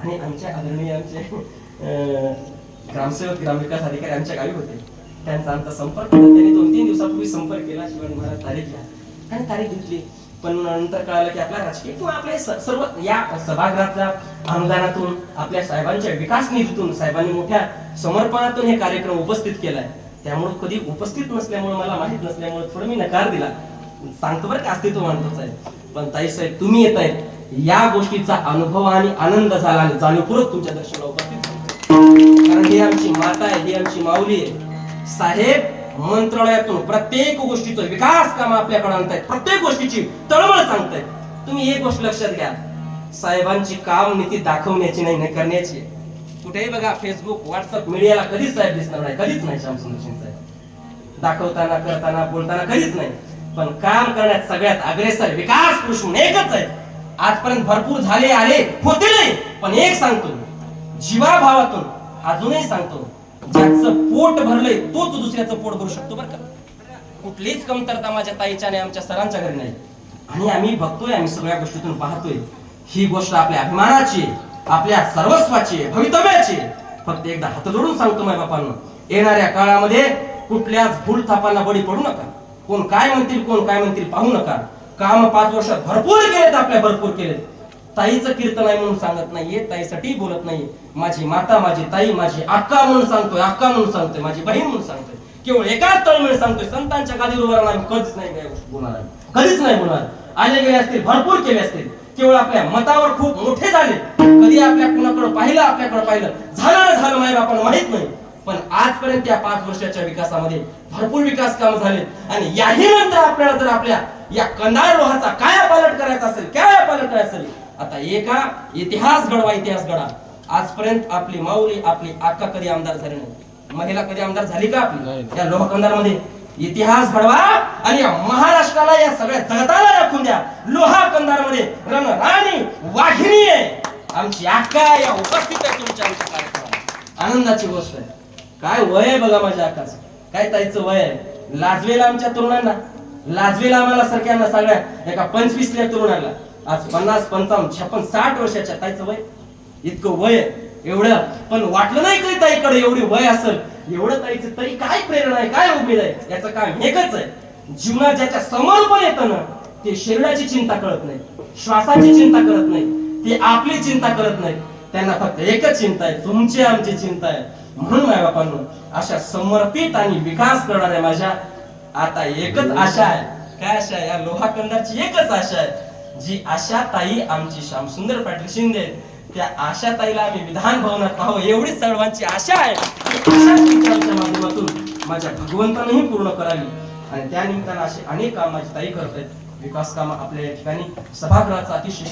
आणि आमच्या आदरणीय आमचे ग्रामसेवक ग्रामविकास अधिकारी आमच्या गावी होते. त्यांचा आमचा संपर्क त्यांनी दोन तीन दिवसापूर्वी संपर्क केला. शिवाजी महाराज तारीख घ्या आणि तारीख घेतली. पण नंतर कळालं की आपला राजकीय किंवा आपल्या सर्व या सभागृहाच्या अनुदानातून आपल्या साहेबांच्या विकास निधीतून साहेबांनी मोठ्या समर्पणातून हे कार्यक्रम उपस्थित केलाय. त्यामुळे कधी उपस्थित नसल्यामुळे मला माहीत नसल्यामुळे थोडं मी नकार दिला. सांगतो बरं का अस्तित्व मानतोच आहे. पण ताई साहेब तुम्ही येत आहेत या गोष्टीचा अनुभव आणि आनंद झाला आणि जाणीवपूर्वक तुमच्या दर्शनाला उपस्थित कारण ही आमची माता आहे ही आमची माऊली आहे. साहेब मंत्रालयातून प्रत्येक गोष्टीचा विकास काम आपल्याकडे आणतायत. प्रत्येक गोष्टीची तळमळ सांगतायत. तुम्ही एक गोष्ट लक्षात घ्या. साहेबांची काम नीती दाखवण्याची नाही नाही करण्याची कुठेही बघा फेसबुक व्हॉट्सअप मीडियाला कधीच साहेब दिसणार नाही. कधीच नाही श्यामसुंदर साहेब. दाखवताना करताना बोलताना कधीच नाही. पण काम करण्यात सगळ्यात अग्रेसर विकास पुरुष एकच आहे आजपर्यंत भरपूर झाले आले होते नाही. पण एक सांगतो जीवाभावातून अजूनही सांगतो ज्याचं पोट भरलंय तोच दुसऱ्याचं पोट भरू शकतो बरं का. कुठलीच कमतरता माझ्या ताईच्या आणि आमच्या सरांच्या घरी नाही. आणि आम्ही बघतोय आम्ही सगळ्या गोष्टीतून पाहतोय. ही गोष्ट आपल्या अभिमानाची आपल्या सर्वस्वाची भवितव्याची फक्त एकदा हात जोडून सांगतो माझ्या बापांना येणाऱ्या काळामध्ये कुठल्याच भूल थापांना बळी पडू नका. कोण काय म्हणतील कोण काय म्हणतील पाहू नका. काम पाच वर्षात भरपूर केलेत आपल्या भरपूर केलेत. ताईचं कीर्तन आहे म्हणून सांगत नाहीये ताईसाठी बोलत नाही माझी माता माझी ताई माझी अक्का म्हणून सांगतोय अक्का म्हणून सांगतोय माझी बहीण म्हणून सांगतोय. केवळ एकाच तळमेळ सांगतोय संतांच्या गादीवर आम्ही कधीच नाही काय गोष्ट बोलणार कधीच नाही बोलणार. आले गेले असतील भरपूर केले असतील. केवळ आपल्या मतावर खूप मोठे झाले. कधी आपल्या कुणाकडे पाहिलं आपल्याकडे पाहिलं. झालं ना झालं माय आपण माहीत नाही. पण आजपर्यंत या पाच वर्षाच्या विकासामध्ये भरपूर विकास काम झाले. आणि याही नंतर आपल्याला जर आपल्या या कंदार लोहाचा काय पालट करायचा असेल काय पालट करायचं असेल आता एका इतिहास घडवा इतिहास घडा. आजपर्यंत आपली माऊली आपली आक्का कधी आमदार झाली नाही? महिला कधी आमदार झाली का आपली? या लोह कंदारमध्ये इतिहास घडवा आणि या महाराष्ट्राला या सगळ्या जगताला दाखवून द्या. लोहा कंदारमध्ये रणराणी वाघिणी आहे. आमची आक्का या उपस्थित आहे तुमच्या आमच्या कार्यक्रमाला आनंदाची गोष्ट आहे. काय वय आहे बघा माझ्या आकाश काय ताईचं वय आहे? लाजवेला आमच्या तरुणांना. लाजवेला आम्हाला सगळ्यांना सगळ्या एका पंचवीसल्या तरुणाला. आज पन्नास पंचावन्न छप्पन साठ वर्षाच्या ताईचं वय. इतकं वय आहे. एवढं. पण वाटलं नाही काही ताईकडे एवढी वय असेल? एवढं ताईचं तरी काय प्रेरणा आहे? काय उमेद आहे? याचं काम एकच आहे. जीवनात ज्याच्या समोर पण येतं ना ते शरीराची चिंता करत नाही. श्वासाची चिंता करत नाही. ते आपली चिंता करत नाही. त्यांना फक्त एकच चिंता आहे. तुमची आमची चिंता आहे. म्हणून माझ्या बापांनो अशा समर्पित आणि विकास करणाऱ्या माझ्या आता एकच आशा आहे. काय आशा आहे? या लोहाकंदाची एकच आशा आहे. जी आशा ताई आमची श्यामसुंदर पाटील शिंदे त्या आशा ताईला आम्ही विधान भवनात आहो एवढीच सर्वांची आशा आहे. माध्यमातून माझ्या भगवंतानंही पूर्ण करावी. आणि त्या निमित्तानं असे अनेक काम माझी ताई करत आहेत विकास काम आपल्या या ठिकाणी सभागृहाचा अतिशय